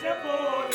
de boa.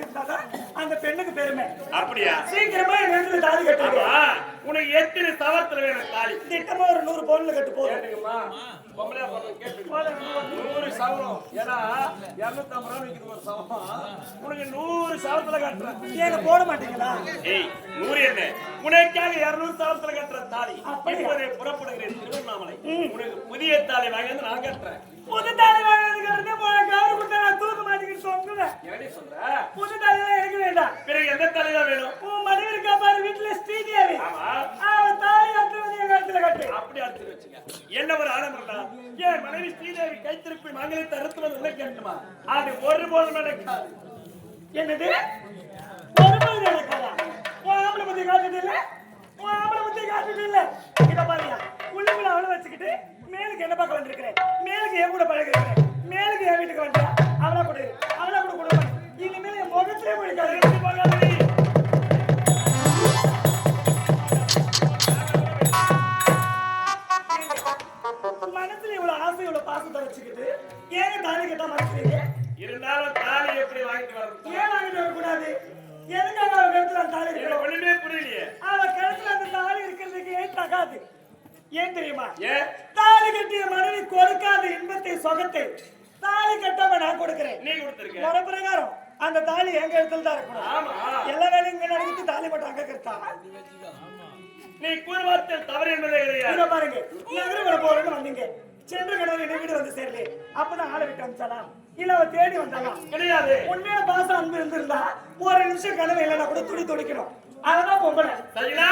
இருந்தாதான் அந்த பெண்ணுக்கு பெருமை. அப்படியா? சீக்கிரமா என் தாலி உனக்கு எத்தனை சவரத்துல வேணும் தாலி? திட்டமா ஒரு நூறு பவுன்ல கட்டு போதும். கேட்டுங்கம்மா பொம்பளையா பிறந்தவங்க கேட்டுக்கம்மா. நூறு சவரம். ஏன்னா இருநூத்தி ஐம்பது ரூபா ஒரு சவரம். உனக்கு நூறு சவரத்துல கட்டுறேன். ஏங்க போட மாட்டீங்களா? நூறு என்ன? உனக்காக இருநூறு சவரத்துல கட்டுற தாலி? இப்போதே புறப்படுகிறேன் திருவண்ணாமலை. உனக்கு புதிய தாலி வாங்கி நான் கட்டுறேன். புது தாலி வாங்கினதுக்கு அப்புறம் கவரு கொடுத்தா நான் தூக்க மாட்டேங்கிட்டு சொன்னேன் என்னடி சொல்ற? புது தாலிலாம் எனக்கு வேண்டாம். பிறகு எந்த தாலி தான் வேணும்? உன் மனைவி இருக்கா பாரு வீட்டுல ஸ்ரீதேவி. ஆமா. அவன் தாலி என் கழுத்துல கட்டு. அப்படி அறுத்து வச்சுங்க என்ன ஒரு ஆடம்பரம்டா ஏன் மனைவி ஸ்ரீதேவி கைத்திருப்பி மங்களத்தை அறுத்து வந்து உனக்கு கேட்கணுமா அது ஒரு போதும் நடக்காது. என்னது? ஒரு மணி நடக்காதா? பாருங்க. நகரம் போறேன்னு வந்தீங்க. சென்ற கடவுள் என்ன வீடு வந்து சேரல. அப்பதான் ஆளை விட்டு அனுப்பிச்சாலாம் இல்ல அவ தேடி வந்தாலாம். கிடையாது. உண்மையான பாசம் அன்பு இருந்திருந்தா ஒரு நிமிஷம் கனவு இல்லைன்னா கூட துடி துடிக்கணும். அததான் பொம்பளை. சரிங்களா?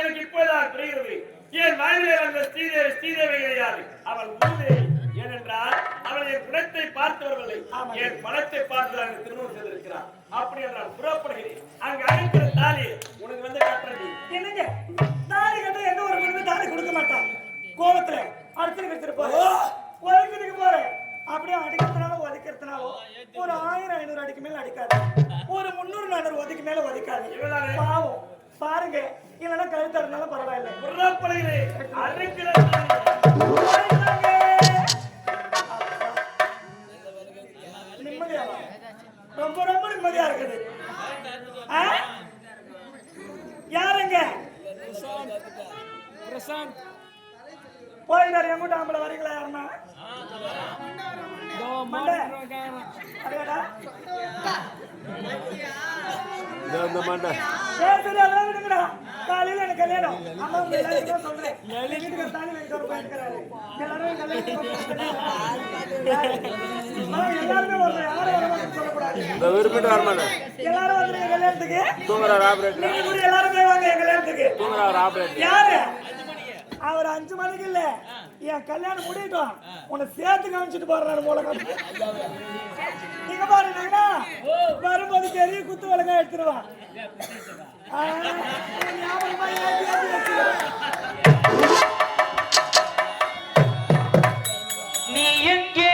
எனக்கு இப்போதான் புரிகிறது. என் வாயிலே வந்த ஸ்ரீதேவி ஸ்ரீதேவி கிடையாது அவள் ஊதேவி ஏனென்றால் அவள் என் குணத்தை பார்த்தவர்களை. என் பணத்தை பார்த்து திருமணம் செய்திருக்கிறார் அப்படி என்றால் புறப்படுகிறேன். அங்க அழைக்கிற தாலி. உனக்கு வந்து கட்டுறது. என்னங்க? தாலி கட்ட எந்த ஒரு பொண்ணு தாலி கொடுக்க மாட்டான் கோபத்துல அடுத்து வச்சிட்டு போற ஒதுக்கிறதுக்கு போற அப்படியே அடிக்கிறதுனால ஒதுக்கிறதுனால ஒரு ஆயிரம் ஐநூறு அடிக்கு மேல அடிக்காது. ஒரு முந்நூறு நானூறு ஒதுக்கு மேல ஒதுக்காது? பாவம். பாருங்க. இல்லைன்னா கழுத்தா இருந்தாலும் பரவாயில்ல. புறப்படுகிறேன். அழைக்கிற எல்லாரும் வந்துருங்க கல்யாணத்துக்கு? தூங்குறாரு ஆபரேட்டர் நீங்க கூட எல்லாருமே வாங்க என் கல்யாணத்துக்கு. தூங்குறாரு ஆபரேட்டர் யாரு? அவர் அஞ்சு மணிக்கு இல்ல. என் கல்யாணம் முடியட்டும். உன்னை சேர்த்து காமிச்சிட்டு போறாரு போல நீங்க பாருங்க வரும்போது பெரிய குத்து விளக்கா எடுத்துருவான் ஞாபகமா. நீ எங்கே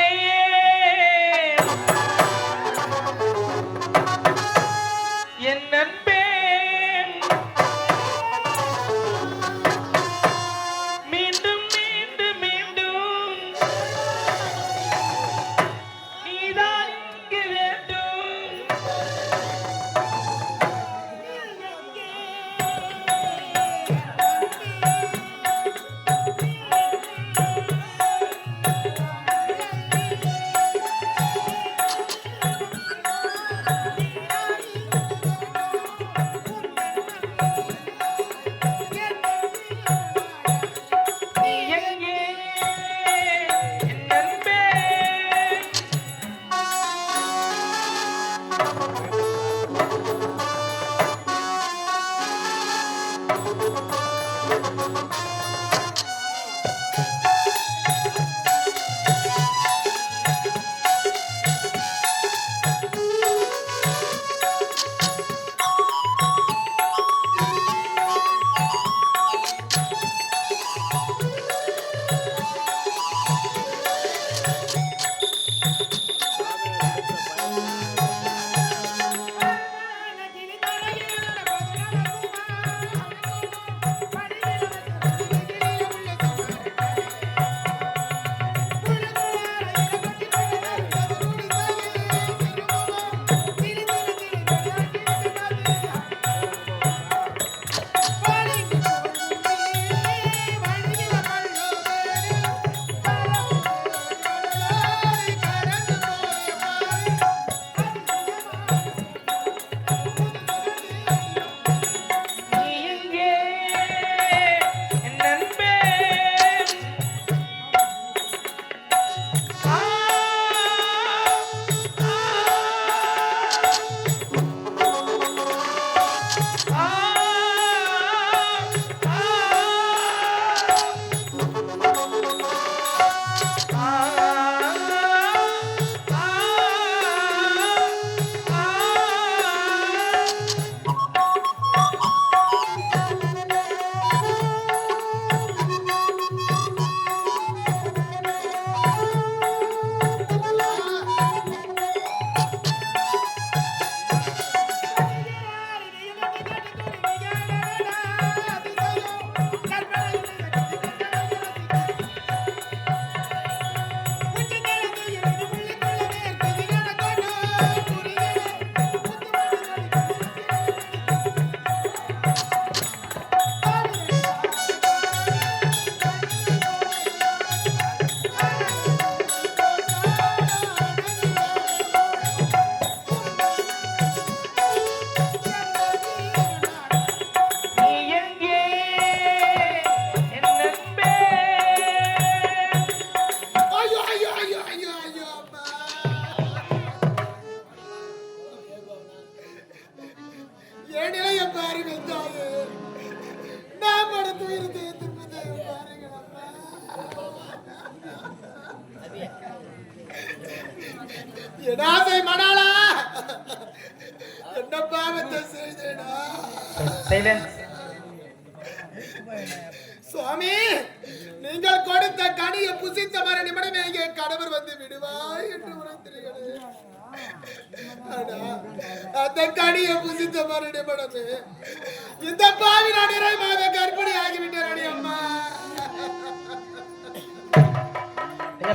இந்த பாவி நான் இறை மாத கர்ப்பிணி ஆகிவிட்டேன் அடி அம்மா.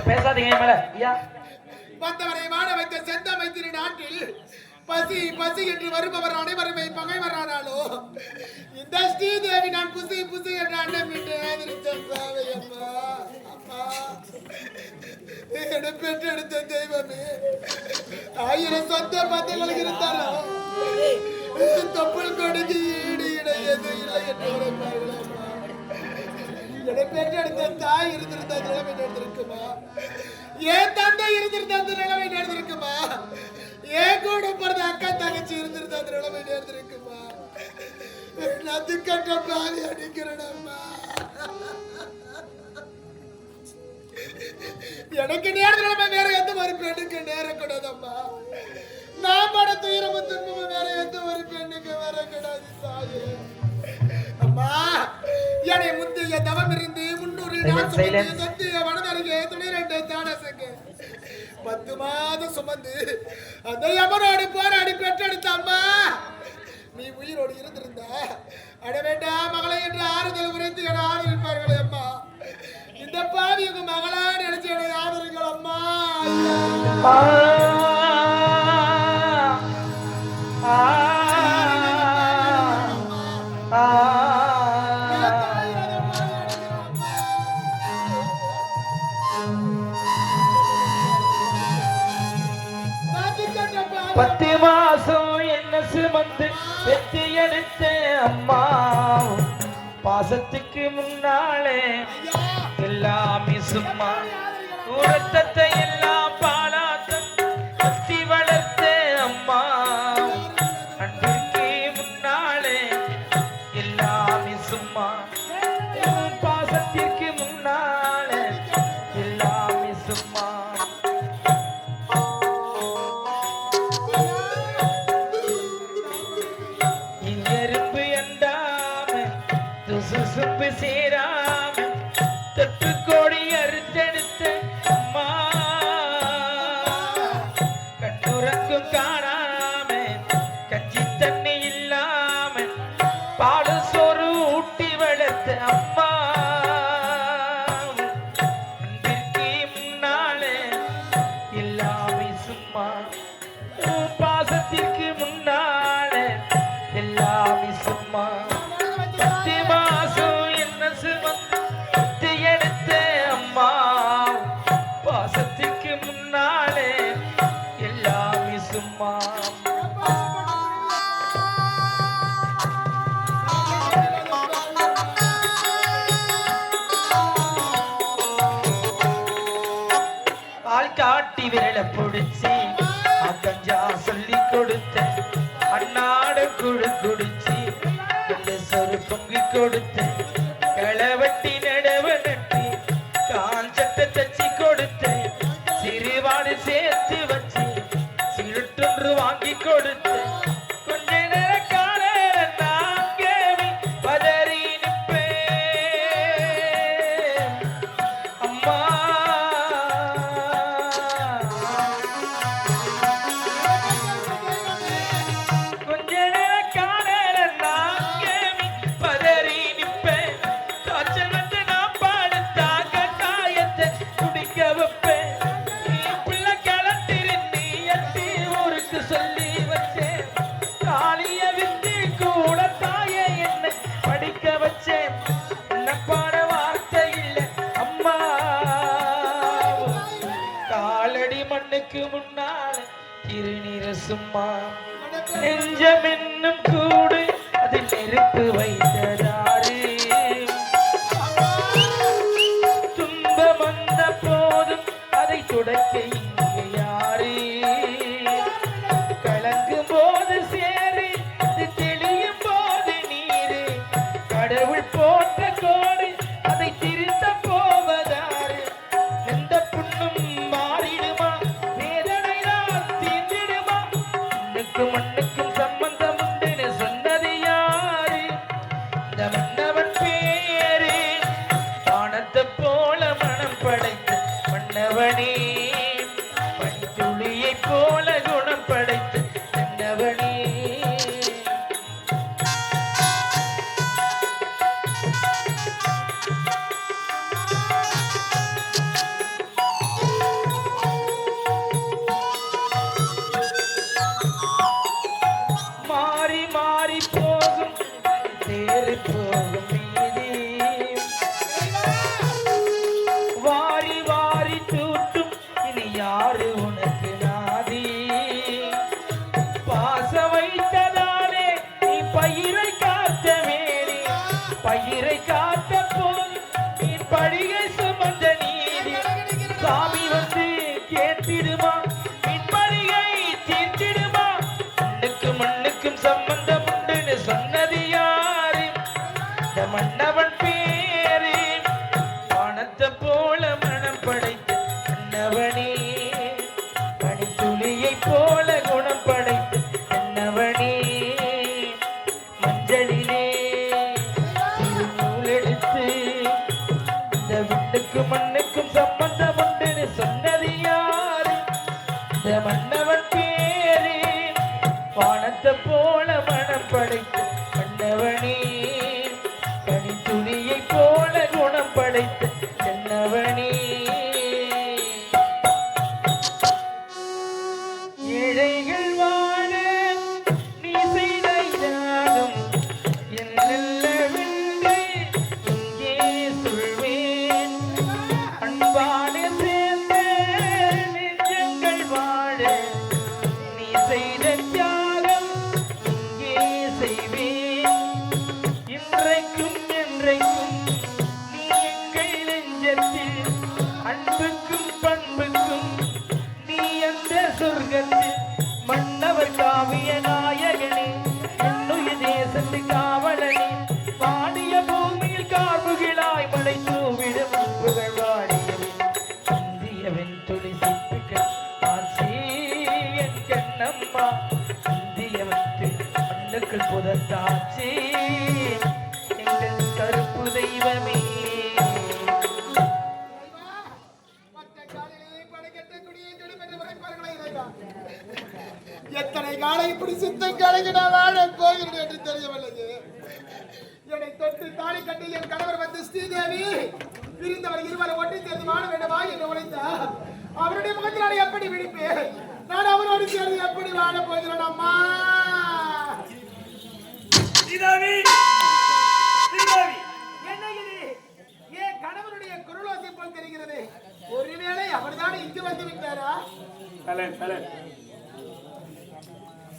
பேசாதீங்க மேல. ஐயா. மற்றவரை வாழ வைத்த செந்த மைத்திரி நாட்டில் பசி பசி என்று வருபவர் அனைவருமே பகைவரானாலோ இந்த ஸ்ரீதேவி நான் புசி புசி என்று பாவை அம்மா. என்னை பெற்றெடுத்த தெய்வமே. ஆயிரம் சொந்த பந்தங்கள் இருந்தாலும் தொப்புள் கொடுக்கு ஈடு இணை இல்லை என்று உரைப்பார்கள் அம்மா என்னை பெற்றெடுத்த தாய் இருந்திருந்த நிலைமை நடந்திருக்குமா என் தந்தை இருந்திருந்த அந்த நிலைமை நடந்திருக்குமா என் கூட பிறந்த அக்கா தங்கச்சி இருந்திருந்த அந்த நிலைமை நடந்திருக்குமா நது கட்ட பாதி அடிக்கிறேன்மா எனக்கு நேரம் நிலைமை வேற எந்த மாதிரி பெண்ணுக்கு நேரக்கூடாதம்மா என்னை முந்தைய தவம் இருந்து முன்னூறில் நான். சுமந்து சத்திய வனதருகே துணிரெண்டு தானசங்க. பத்து மாதம் சுமந்து அந்த யமனோடு போராடி பெற்றெடுத்த அம்மா. நீ உயிரோடு இருந்திருந்தா. அட வேண்டாம் மகளை என்று ஆறுதல் உரைத்து என ஆதரிப்பார்களே அம்மா. இந்த பாவி உங்க மகளா நினைச்சு என்னை ஆதரிங்கள் அம்மா பத்து மாசம் என்ன சுமந்து வெற்றி எடுத்த அம்மா. பாசத்துக்கு முன்னாலே எல்லாமே சும்மா. உரத்தத்தை எல்லாம் கொடுத்த திருநீர சும்மா நெஞ்சம் என்னும் கூடு அதில் நெருப்பு வைத்த இப்படி சித்தம் கலங்கி நான் வாழ போகிறேன் என்று தெரியவில்லையே. என்னை தொட்டு தாலி கட்டி என் கணவர் வந்து ஸ்ரீதேவி பிரிந்தவர் இருவரை ஒட்டி சேர்ந்து வாழ வேண்டுமா என்று உழைத்தார். அவருடைய முகத்தில் நான் எப்படி விழிப்பேன்? நான் அவரோடு சேர்ந்து எப்படி வாழ போகிறேன் அம்மா? என்ன இது? என் கணவருடைய குரலோசை போல் தெரிகிறது? ஒருவேளை அவர்தான் இங்கு வந்து விட்டாரா?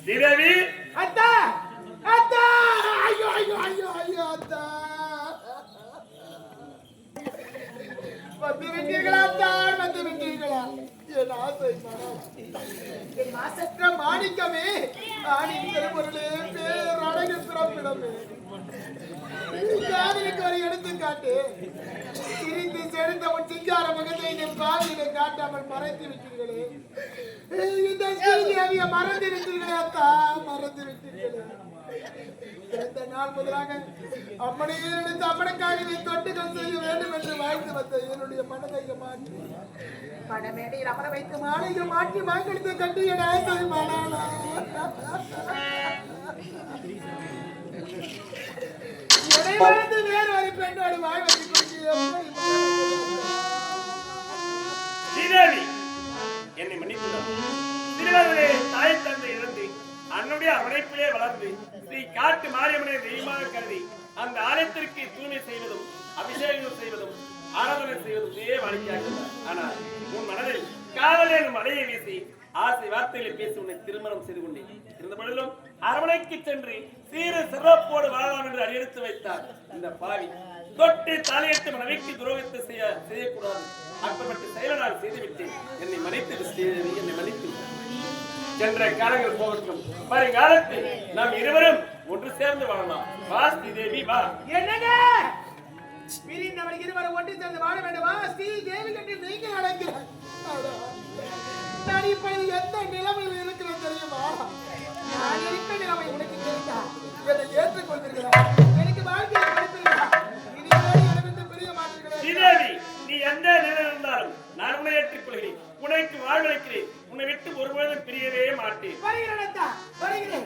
கலன் கலன் சீதாவி அத்தா அத்தா ஐயோ ஐயோ ஐயோ ஐயோ அத்தா. வந்து விட்டீர்களா தான் வந்து விட்டீர்களா என் ஆசை மனம். என் மாசற்ற மாணிக்கமே ஆணின் திருப்பொருளே பேரழகு பிறப்பிடமே காதலுக்கு ஒரு எடுத்துக்காட்டு சிரித்து செழுந்த உன் சிங்கார முகத்தை என் பாதையிலே காட்டாமல் மறைத்து விட்டீர்களே. இந்த ஸ்ரீதேவியை மறந்து விட்டீர்களே அத்தா மறந்து விட்டீர்களே. பிறந்த நாள் முதலாக அம்மனையே நினைத்து அம்மனுக்காக நீ தொட்டுகள் செய்ய வேண்டும் என்று வாழ்ந்து வந்த என்னுடைய மனதை மாற்றி. மனமேடையில் அமர வைத்து மாலையை மாற்றி வாக்களித்து கட்டி என் என்னை என்னை மன்னித்துள்ளார் தந்தை இழந்து அன்னுடைய வளர்ந்து ஸ்ரீ காட்டு மாரியம்மனை தெய்வமாக கருதி அந்த ஆலயத்திற்கு தூய்மை செய்வதும் அபிஷேகம் செய்வதும் ஆராதனை செய்வதும் வாடிக்கையாக ஆனால் உன் மனதில் காதல் எனும் மலையை வீசி ஆசை வார்த்தைகளை பேசி உன்னை திருமணம் செய்து கொண்டேன். இருந்த பொழுதிலும் அரவணைக்கு சென்று சீர சிறப்போடு வாழலாம் என்று அடியெடுத்து வைத்தார். இந்த பாவி தொட்டு தலையிட்டு மனைவிக்கு துரோகத்தை செய்ய செய்யக்கூடாது. அப்படிப்பட்ட செயலை நான் செய்துவிட்டேன். என்னை மன்னித்து என்னை மன்னித்து சென்ற காலங்கள் போகட்டும். வருங்காலத்தில் நாம் இருவரும் ஒன்று சேர்ந்து வாழலாம். வா ஸ்ரீதேவி வா. என்னங்க? பிரிந்தவர் இருவரை ஒன்று சேர்ந்து வாழ வேண்டுமா? ஸ்ரீ தேவி கட்டி நீங்க அழைக்கிறார் நான் இப்பொழுது எந்த நிலைமையில் இருக்கிறேன் தெரியுமா? நான் இருக்க நிலைமை உனக்கு என்னை ஏற்றுக்கொள்கிறீர்களா? எனக்கு வாழ்க்கையை கொடுப்பீர்களா இனிமேல் எனக்கு பிரிய ஸ்ரீதேவி நீ எந்த நிலையில் இருந்தாலும் நான் உன்னை ஏற்றுக்கொள்கிறேன் உனக்கு வாழ்வழைக்கிறேன் உன்னை விட்டு ஒருபொழுதும் பிரியவே மாட்டேன். வருகிறேன் வருகிறேன்.